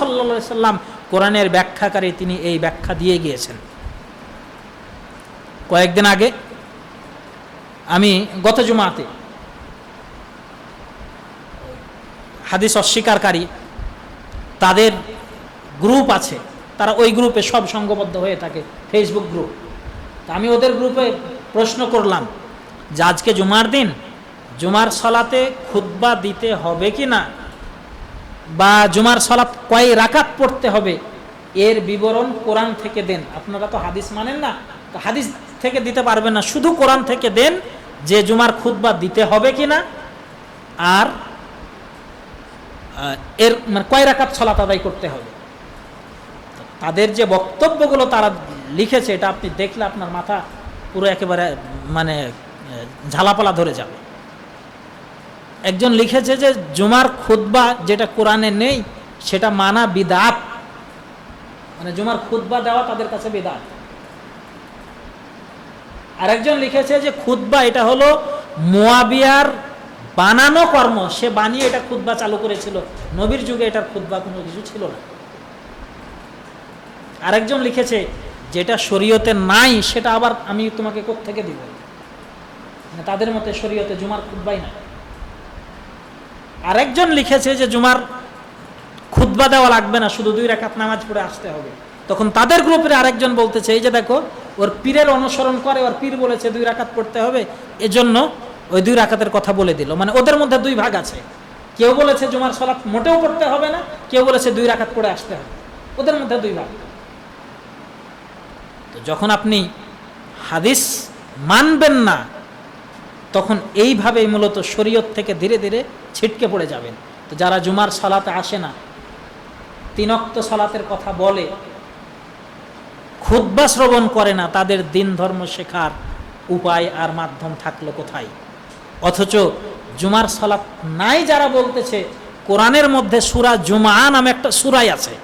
সাল্লা সাল্লাম কোরআনের ব্যাখ্যাকারী তিনি এই ব্যাখ্যা দিয়ে গিয়েছেন। কয়েকদিন আগে আমি গত জুমাতে হাদিস অস্বীকারী তাদের গ্রুপ আছে, তারা ওই গ্রুপে সব সঙ্গবদ্ধ হয়ে থাকে ফেসবুক গ্রুপ। তা আমি ওদের গ্রুপে প্রশ্ন করলাম যে আজকে জুমার দিন, জুমার সলাতে খুতবা দিতে হবে কি না বা জুমার সলাত কয় রাকাত পড়তে হবে, এর বিবরণ কোরআন থেকে দেন। আপনারা তো হাদিস মানেন না হাদিস থেকে দিতে পারবেন না, শুধু কোরআন থেকে দেন যে জুমার খুতবা দিতে হবে কি না আর এর মানে কয় রাকাত সলাত আদায় করতে হবে। তাদের যে বক্তব্যগুলো তারা লিখেছে, এটা আপনি দেখলে আপনার মাথা পুরো একেবারে মানে ঝালাপালা ধরে যাবে। একজন লিখেছে যে, জুমার খুতবা যেটা কোরআনে নেই, সেটা মানা বিদাত। মানে জুমার খুতবা দেওয়া তাদের কাছে বিদাত। আরেকজন লিখেছে যে, খুতবা এটা হলো মোয়াবিয়ার বানানো কর্ম। সে বানিয়ে এটা খুতবা চালু করেছিল। নবীর যুগে এটার খুতবা কোনো কিছু ছিল না। আরেকজন লিখেছে, যেটা শরীয়তে নাই, সেটা আবার আমি তোমাকে থেকে দিব? মানে তাদের মতে শরীয়তে জুমার খুতবাই নাই। আরেকজন লিখেছে যে জুমার খুতবা দেওয়া লাগবে না, শুধু দুই রাকাত নামাজ পড়ে আসতে হবে। তখন তাদের গ্রুপের আরেকজন বলতেছে, এই যে দেখো, ওর পীরের অনুসরণ করে, ওর পীর বলেছে দুই রাকাত পড়তে হবে, এজন্য ওই দুই রাকাতের কথা বলে দিল। মানে ওদের মধ্যে দুই ভাগ আছে। কেউ বলেছে জুমার সলাৎ মোটেও পড়তে হবে না, কেউ বলেছে দুই রাকাত পড়ে আসতে হবে। ওদের মধ্যে দুই ভাগ। তো যখন আপনি হাদিস মানবেন না, তখন এইভাবেই মূলত শরীয়ত থেকে ধীরে ধীরে ছিটকে পড়ে যাবেন। তো যারা জুমার সালাতে আসে না, তিনক্ত সালাতের কথা বলে খুদ্া শ্রবণ করে না, তাদের দিন ধর্ম শেখার উপায় আর মাধ্যম থাকল কোথায়? অথচ জুমার সালাত নাই যারা বলতেছে, কোরআনের মধ্যে সুরা জুমা নামে একটা সুরাই আছে।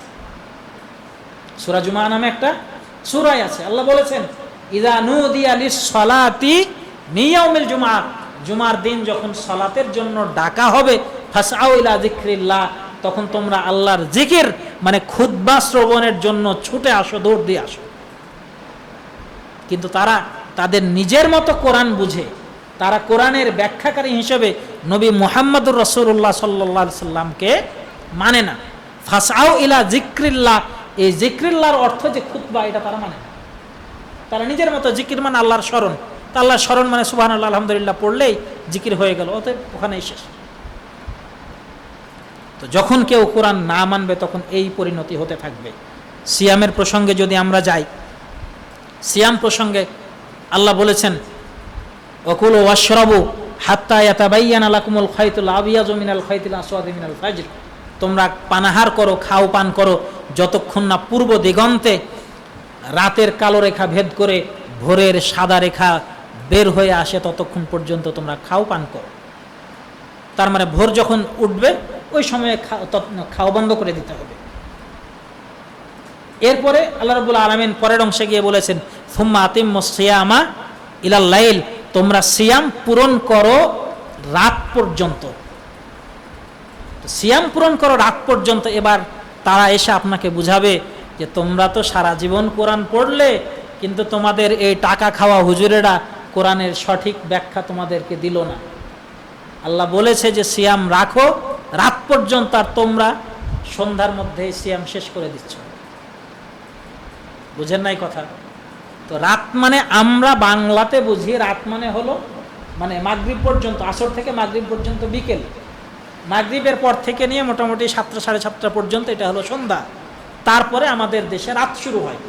সুরা জুমা নামে একটা সুরাই আছে। আল্লাহ বলেছেন, ইদা নুদিয়া লিস সালাতি নিয়াউমিল জুমা। জুমার দিন যখন সালাতের জন্য ডাকা হবে যিকরিল্লাহ, তখন তোমরা আল্লাহর জিকির মানে খুতবা শ্রবণের জন্য ছুটে আসো, দৌড় দিয়ে আসো। কিন্তু তারা তাদের নিজের মতো কোরআন বুঝে, তারা কোরআনের ব্যাখ্যাকারী হিসেবে নবী মুহাম্মদুর রসুল্লাহ সাল্লাহ সাল্লামকে মানে না। ফাসাও ইলা জিক্রিল্লাহ এই জিক্রিল্লার অর্থ যে খুতবা, এটা তারা মানে না। তারা নিজের মতো জিকির মানে আল্লাহর স্মরণ। তা আল্লাহর স্মরণ মানে সুবাহ আল্লাহ আলহামদুলিল্লাহ পড়লেই জিকির হয়ে গেল, অতএব ওখানেই শেষ। তো যখন কেউ কোরআন না মানবে তখন এই পরিণতি হতে থাকবে। সিয়ামের প্রসঙ্গে যদি আমরা যাই, সিয়াম প্রসঙ্গে আল্লাহ বলেছেন অকুল ওয়াশরাবু হাত্তা খাইতুল আবিয়াজ মিনাল খাইতুল আসওয়াদ মিনাল ফাজর। তোমরা পানাহার করো, খাও, পান করো, যতক্ষণ না পূর্ব দিগন্তে রাতের কালো রেখা ভেদ করে ভোরের সাদা রেখা বের হয়ে আসে ততক্ষণ পর্যন্ত তোমরা খাও পান করো। তার মানে ভোর যখন উঠবে, ওই সময়ে খাওয়া বন্ধ করে দিতে হবে। এরপরে আল্লাহ রবুল্লা আলমিন পরের অংশে গিয়ে বলেছেন ফুম্মা আতিম সিয়ামা ইলাল্লাইল তোমরা সিয়াম পূরণ করো রাত পর্যন্ত। সিয়াম পূরণ করো রাত পর্যন্ত, এবার তারা এসে আপনাকে বুঝাবে যে তোমরা তো সারা জীবন কোরআন পড়লে, কিন্তু তোমাদের এই টাকা খাওয়া হুজুরেরা কোরআনের সঠিক ব্যাখ্যা তোমাদেরকে দিল না। আল্লাহ বলেছে যে, সিয়াম রাখো, রাত পর্যন্ত আর তোমরা সন্ধ্যার মধ্যে সিয়াম শেষ করে দিচ্ছ। বুঝেন নাই কথা? তো রাত মানে আমরা বাংলাতে বুঝি, রাত মানে হলো মানে মাগরীব পর্যন্ত, আসর থেকে মাগরীব পর্যন্ত বিকেল। মাগরীবের পর থেকে নিয়ে মোটামুটি সাতটা, সাড়ে সাতটা পর্যন্ত এটা হলো সন্ধ্যা। তারপরে আমাদের দেশে রাত শুরু হয়।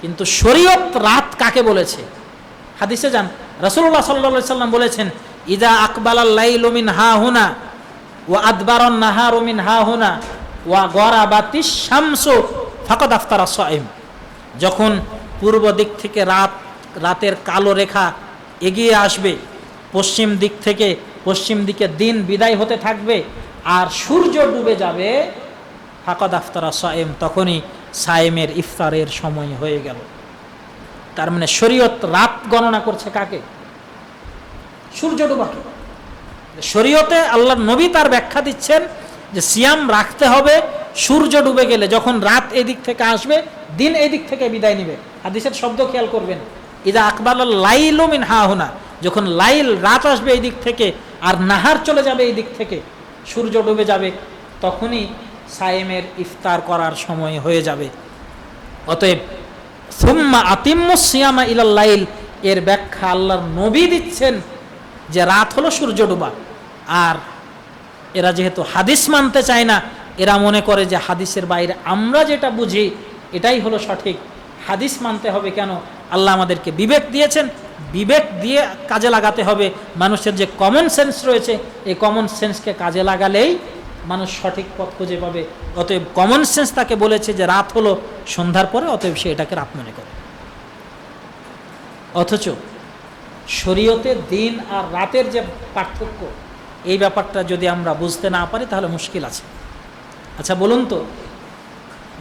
কিন্তু শরীয়ত রাত কাকে বলেছে? হাদিসে যান। রসুল্লাহ সাল্লা সাল্লাম বলেছেন, ইদা আকবাল লাইলমিন হা হুনা ও আদবারন নাহারমিন হা হুনা ওয়া গরা বাতিস শামসু ফাকদ আফতারা সাইম। যখন পূর্ব দিক থেকে রাত, রাতের কালো রেখা এগিয়ে আসবে, পশ্চিম দিক থেকে পশ্চিম দিকে দিন বিদায় হতে থাকবে আর সূর্য ডুবে যাবে, ফাকদ আফতারা সায়েম তখনই সায়েমের ইফতারের সময় হয়ে গেল। তার মানে শরীয়ত রাত গণনা করছে কাকে? সূর্য ডুবাকে। শরীয়তে আল্লাহ নবী তার ব্যাখ্যা দিচ্ছেন যে সিয়াম রাখতে হবে, সূর্য ডুবে গেলে যখন রাত এদিক থেকে আসবে, দিন এদিক থেকে বিদায় নিবে। হাদিসের শব্দ খেয়াল করবেন। ইদা আকবাল লাইলু মিন হা হাহুনা যখন লাইল রাত আসবে এই দিক থেকে আর নাহার চলে যাবে এই দিক থেকে, সূর্য ডুবে যাবে, তখনই সায়েমের ইফতার করার সময় হয়ে যাবে। অতএব সুম্মা আতিম্মু সিয়ামা ইলাল্লাইল এর ব্যাখ্যা আল্লাহর নবী দিচ্ছেন যে রাত হলো সূর্য ডুবা। আর এরা যেহেতু হাদিস মানতে চায় না, এরা মনে করে যে হাদিসের বাইরে আমরা যেটা বুঝি, এটাই হলো সঠিক। হাদিস মানতে হবে কেন? আল্লাহ আমাদেরকে বিবেক দিয়েছেন। বিবেক দিয়ে কাজে লাগাতে হবে। মানুষের যে কমন সেন্স রয়েছে, এই কমন সেন্সকে কাজে লাগালেই মানুষ সঠিক পথ খুঁজে পাবে। অতএব কমন সেন্স তাকে বলেছে যে রাত হলো, সন্ধ্যার পরে, অতএব সে এটাকে রাত মনে করে। অথচ শরীয়তে দিন আর রাতের যে পার্থক্য, এই ব্যাপারটা যদি আমরা বুঝতে না পারি, তাহলে মুশকিল আছে। আচ্ছা বলুন তো,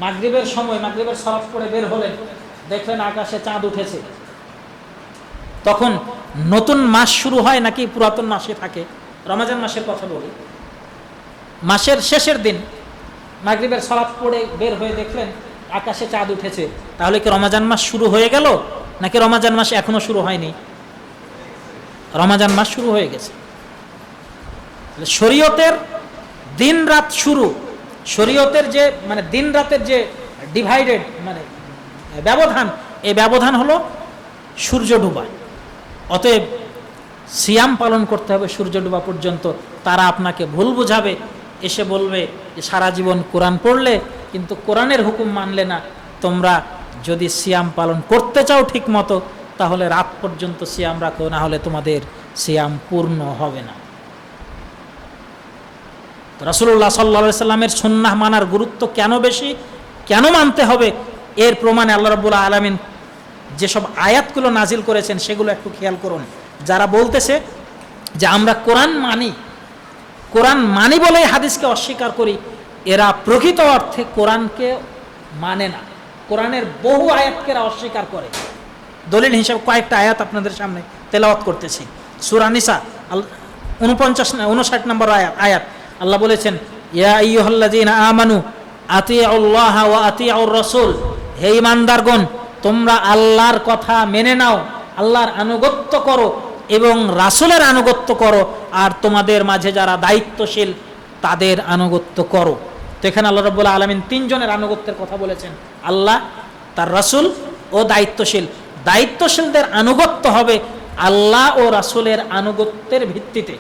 মাগরিবের সময়, মাগরিবের সরাফ করে বের হলেন, দেখলেন আকাশে চাঁদ উঠেছে। তখন নতুন মাস শুরু হয় নাকি পুরাতন মাসে থাকে? রমাজান মাসের কথা বলি। মাসের শেষের দিন মাগরিবের সলাপ পড়ে বের হয়ে দেখলেন আকাশে চাঁদ উঠেছে। তাহলে কি রমাজান মাস শুরু হয়ে গেল নাকি রমাজান মাস এখনও শুরু হয়নি? রমাজান মাস শুরু হয়ে গেছে। শরীয়তের দিন রাত শুরু। শরীয়তের যে মানে দিন রাতের যে ডিভাইডেড মানে ব্যবধান, এই ব্যবধান হলো সূর্য ডুবা। অতএব সিয়াম পালন করতে হবে সূর্য ডুবা পর্যন্ত। তারা আপনাকে ভুল বুঝাবে। এসে বলবে যে, সারা জীবন কোরআন পড়লে, কিন্তু কোরআনের হুকুম মানলে না। তোমরা যদি সিয়াম পালন করতে চাও ঠিক মতো তাহলে রাত পর্যন্ত সিয়াম রাখো, না হলে তোমাদের সিয়াম পূর্ণ হবে না। রাসুল্লাহ সাল্লা সাল্লামের সন্ন্যাহ মানার গুরুত্ব কেন বেশি? কেন মানতে হবে? এর প্রমাণে আল্লাহ রবুল্লা আলমিন যেসব আয়াতগুলো নাজিল করেছেন, সেগুলো একটু খেয়াল করুন। যারা বলতেছে যে, আমরা কোরআন মানি কোরআন মানি বলেই হাদিসকে অস্বীকার করি, এরা প্রকৃত অর্থে কোরআনকে মানে না। কোরআনের বহু আয়াতকে এরা অস্বীকার করে। দলিল হিসাবে কয়েকটা আয়াত আপনাদের সামনে তেলাওয়াত করতেছি। সুরানিসা উনপঞ্চাশ উনষাট নম্বর আয়াত আয়াত। আল্লাহ বলেছেন আমানু ওয়া রাসূল, হে ঈমানদারগণ, তোমরা আল্লাহর কথা মেনে নাও, আল্লাহর আনুগত্য করো এবং রাসূলের আনুগত্য করো, আর তোমাদের মাঝে যারা দায়িত্বশীল, তাদের আনুগত্য করো। তো এখানে আল্লাহ রব্বুল আলমিন তিনজনের আনুগত্যের কথা বলেছেন। আল্লাহ, তার রাসূল ও দায়িত্বশীল। দায়িত্বশীলদের আনুগত্য হবে আল্লাহ ও রাসূলের আনুগত্যের ভিত্তিতে।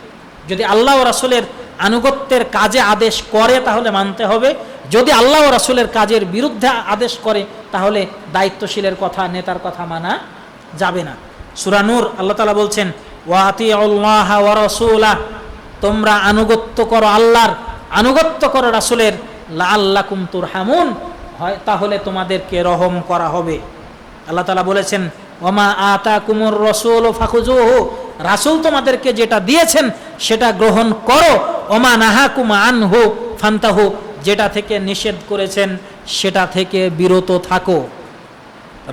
যদি আল্লাহ ও রাসূলের আনুগত্যের কাজে আদেশ করে, তাহলে মানতে হবে। যদি আল্লাহ ও রাসূলের কাজের বিরুদ্ধে আদেশ করে, তাহলে দায়িত্বশীলের কথা, নেতার কথা মানা যাবে না। সুরানুর আল্লাহ তালা বলছেন ওয়াতি আল্লাহ ওয়া রাসূলাহ তোমরা আনুগত্য করো আল্লাহর, আনুগত্য করো রাসূলের লা আল্লাহ কুমতুর হামুন হয় তাহলে তোমাদেরকে রহম করা হবে। আল্লাহ তালা বলেছেন, ওমা আতা কুমুর রসুল ফাকুজুহু রাসুল তোমাদেরকে যেটা দিয়েছেন সেটা গ্রহণ করো। ওমা নাহা কুমা আনহু ফান্তাহু যেটা থেকে নিষেধ করেছেন সেটা থেকে বিরত থাকো।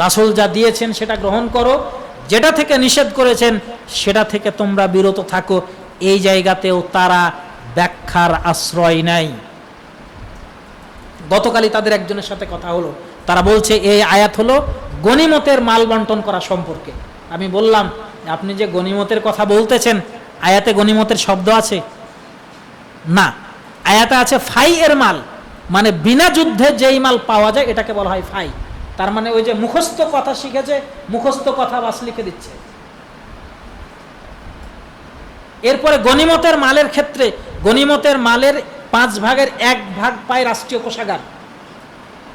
রাসুল যা দিয়েছেন সেটা গ্রহণ করো যেটা থেকে নিষেধ করেছেন, সেটা থেকে তোমরা বিরত থাকো। এই জায়গাতেও তারা ব্যাখ্যার আশ্রয় নাই গতকালই তাদের একজনের সাথে কথা হলো। তারা বলছে, এই আয়াত হলো গনিমতের মাল বন্টন করা সম্পর্কে। আমি বললাম, আপনি যে গনিমতের কথা বলতেছেন, আয়াতে গনিমতের শব্দ আছে? না, আয়াতে আছে ফাই এর মাল। মানে বিনা যুদ্ধে যেই মাল পাওয়া যায়, এটাকে বলা হয় ফাই। তার মানে ওই যে মুখস্থ কথা শিখেছে, মুখস্থ কথা বাস লিখে দিচ্ছে। এরপরে গনিমতের মালের ক্ষেত্রে গনিমতের মালের পাঁচ ভাগের এক ভাগ পায় রাষ্ট্রীয় কোষাগার।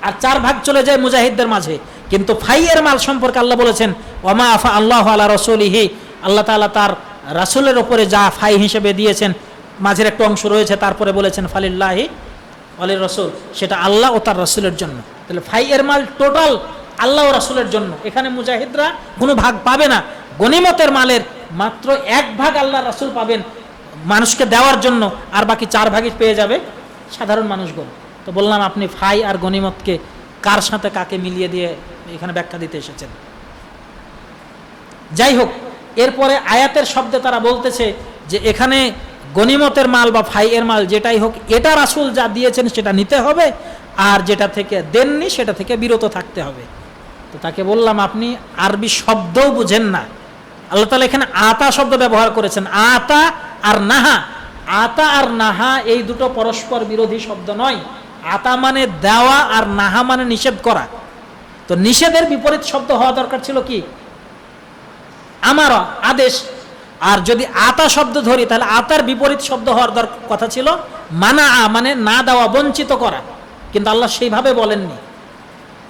আর চার ভাগ চলে যায় মুজাহিদদের মাঝে। কিন্তু ফাইয়ের মাল সম্পর্কে আল্লাহ বলেছেন ওমা আফা আল্লাহ আল্লাহ রসুলিহি। আল্লাহ তালা তার রাসুলের ওপরে যা ফাই হিসেবে দিয়েছেন, মাঝের একটা অংশ রয়েছে, তারপরে বলেছেন, ফালিল্লাহি আলী রসুল। সেটা আল্লাহ ও তার রসুলের জন্য। তাহলে ফাইয়ের মাল টোটাল আল্লাহ রাসুলের জন্য। এখানে মুজাহিদরা কোনো ভাগ পাবে না। গনিমতের মালের মাত্র এক ভাগ আল্লাহ রাসুল পাবেন মানুষকে দেওয়ার জন্য, আর বাকি চার ভাগই পেয়ে যাবে সাধারণ মানুষগুলো তো বললাম, আপনি ফাই আর গনিমতকে কার সাথে কাকে মিলিয়ে দিয়ে এখানে ব্যাখ্যা দিতে এসেছেন? যাই হোক, এরপরে আয়াতের শব্দে তারা বলতেছে যে এখানে গনিমতের মাল বা ফাইয়ের মাল যেটাই হোক, এটা রাসুল যা দিয়েছেন সেটা নিতে হবে আর যেটা থেকে দেননি, সেটা থেকে বিরত থাকতে হবে। তো তাকে বললাম, আপনি আরবি শব্দও বুঝেন না। আল্লাহ তালা এখানে আতা শব্দ ব্যবহার করেছেন। আতা আর নাহা। আতা আর নাহা এই দুটো পরস্পর বিরোধী শব্দ নয়। আতা মানে দেওয়া আর নাহা মানে নিষেধ করা। তো নিষেধের বিপরীত শব্দ হওয়া দরকার ছিল কি? আমার আদেশ। আর যদি আতা শব্দ ধরি, তাহলে আতার বিপরীত শব্দ হওয়ার কথা ছিল মানা মানে না দেওয়া, বঞ্চিত করা। কিন্তু আল্লাহ সেইভাবে বলেননি।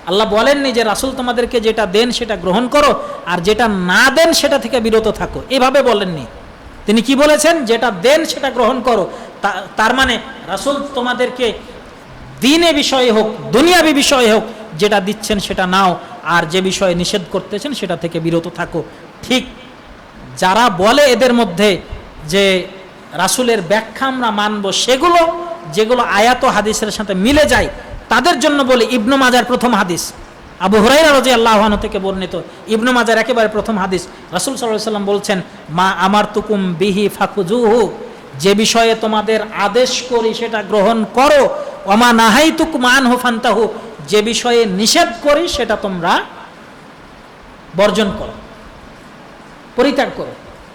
আল্লাহ বলেননি যে, রাসুল তোমাদেরকে যেটা দেন সেটা গ্রহণ করো, আর যেটা না দেন সেটা থেকে বিরত থাকো। এভাবে বলেননি। তিনি কি বলেছেন? যেটা দেন সেটা গ্রহণ করো। তার মানে রাসুল তোমাদেরকে দিনে বিষয়ে হোক, দুনিয়াবি বিষয়ে হোক, যেটা দিচ্ছেন সেটা নাও, আর যে বিষয়ে নিষেধ করতেছেন সেটা থেকে বিরত থাকো। ঠিক যারা বলে এদের মধ্যে যে, রাসুলের ব্যাখ্যা আমরা মানব সেগুলো যেগুলো আয়াত হাদিসের সাথে মিলে যায়, তাদের জন্য বলে ইবনু মাজার প্রথম হাদিস। আবু হুরাইরা রাজি আল্লাহ থেকে বর্ণিত ইবনু মাজার একেবারে প্রথম হাদিস। রাসুল সাল্লাম বলছেন, মা আমার তুকুম বিহি ফাকুজুহু যে বিষয়ে তোমাদের আদেশ করি সেটা গ্রহণ করো অমা নাহাই তুক মান হু ফান্তাহু, যে বিষয়ে নিষেধ করি সেটা তোমরা বর্জন করো, পরিত্যাগ করো।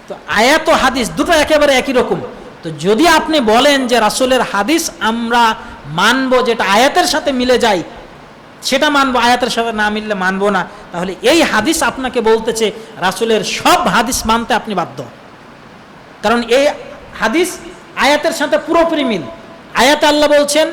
তো আয়াত হাদিস দুটো একেবারে একই রকম। তো যদি আপনি বলেন যে রাসুলের হাদিস আমরা মানবো, যেটা আয়াতের সাথে মিলে যায়, সেটা মানবো, আয়াতের সাথে না মিললে মানবো না, তাহলে এই হাদিস আপনাকে বলতেছে, রাসুলের সব হাদিস মানতে আপনি বাধ্য। কারণ এই হাদিস আয়াতের সাথে পুরোপুরি মিল। আয়াতে আল্লাহ বলছেন